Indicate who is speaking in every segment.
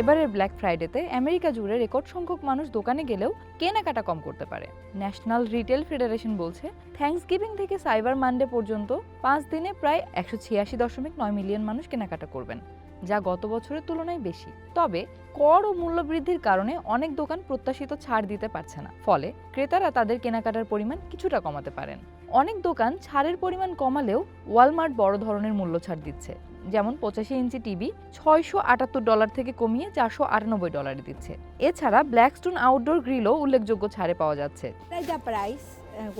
Speaker 1: এবারের ব্ল্যাক ফ্রাইডেতে আমেরিকা জুড়ে রেকর্ড সংখ্যক মানুষ দোকানে গেলেও কেনাকাটা কম করতে পারে। ন্যাশনাল রিটেল ফেডারেশন বলছে থ্যাঙ্কস গিভিং থেকে সাইবার মানডে পর্যন্ত পাঁচ দিনে প্রায় একশো ছিয়াশি দশমিক নয় মিলিয়ন মানুষ কেনাকাটা করবেন, যা গত বছরের তুলনায় বেশি। তবে, কর ও মূল্য বৃদ্ধির কারণে অনেক দোকান প্রত্যাশিত ছাড় দিতে পারছে না, ফলে ক্রেতারা তাদের কেনাকাটার পরিমাণ কিছুটা কমাতে পারেন। অনেক দোকান ছাড়ের পরিমাণ কমালেও ওয়ালমার্ট বড় ধরনের মূল্য ছাড় দিচ্ছে। যেমন পঁচাশি ইঞ্চি টিভি ছয়শো আটাত্তর ডলার থেকে কমিয়ে চারশো আটানব্বই ডলারে দিচ্ছে। এছাড়া ব্ল্যাকস্টোন আউটডোর গ্রিলও উল্লেখযোগ্য ছাড়ে পাওয়া যাচ্ছে।
Speaker 2: Price,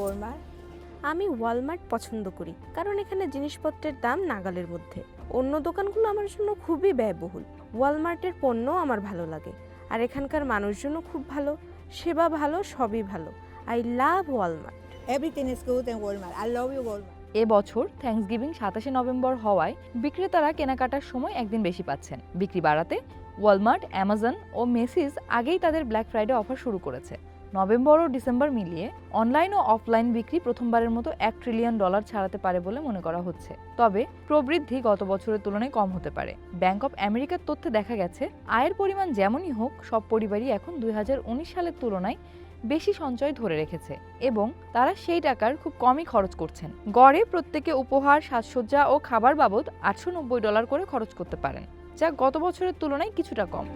Speaker 2: uh,
Speaker 3: আমি ওয়ালমার্ট পছন্দ করি কারণ এখানে জিনিসপত্রের দাম নাগালের মধ্যে। অন্য দোকানগুলো আমার জন্য খুবই ব্যয়বহুল। ওয়ালমার্টের পণ্য আমার ভালো লাগে আর এখানকার মানুষজনও খুব ভালো সেবা ভালো সবই ভালো। I love Walmart
Speaker 2: Everything is good in Walmart. I love you, Walmart.
Speaker 1: এবছর থ্যাঙ্কসগিভিং সাতাশে নভেম্বর হওয়ায় বিক্রেতারা কেনাকাটার সময় একদিন বেশি পাচ্ছেন। বিক্রি বাড়াতে ওয়ালমার্ট অ্যামাজন ও মেসিস আগেই তাদের ব্ল্যাক ফ্রাইডে অফার শুরু করেছে। নভেম্বর ও ডিসেম্বর মিলিয়ে অনলাইন ও অফলাইন বিক্রি প্রথমবারের মতো এক ট্রিলিয়ন ডলার ছাড়াতে পারে বলে মনে করা হচ্ছে। তবে প্রবৃদ্ধি গত বছরের তুলনায় কম হতে পারে। ব্যাংক অফ আমেরিকার তথ্যে দেখা গেছে, আয়ের পরিমাণ যেমনই হোক, সব পরিবারই এখন দুই হাজার উনিশ সালের তুলনায় বেশি সঞ্চয় ধরে রেখেছে এবং তারা সেই টাকার খুব কমই খরচ করছেন। গড়ে প্রত্যেকে উপহার, সাজসজ্জা ও খাবার বাবদ আটশো ডলার করে খরচ করতে পারেন, যা গত বছরের তুলনায় কিছুটা কম।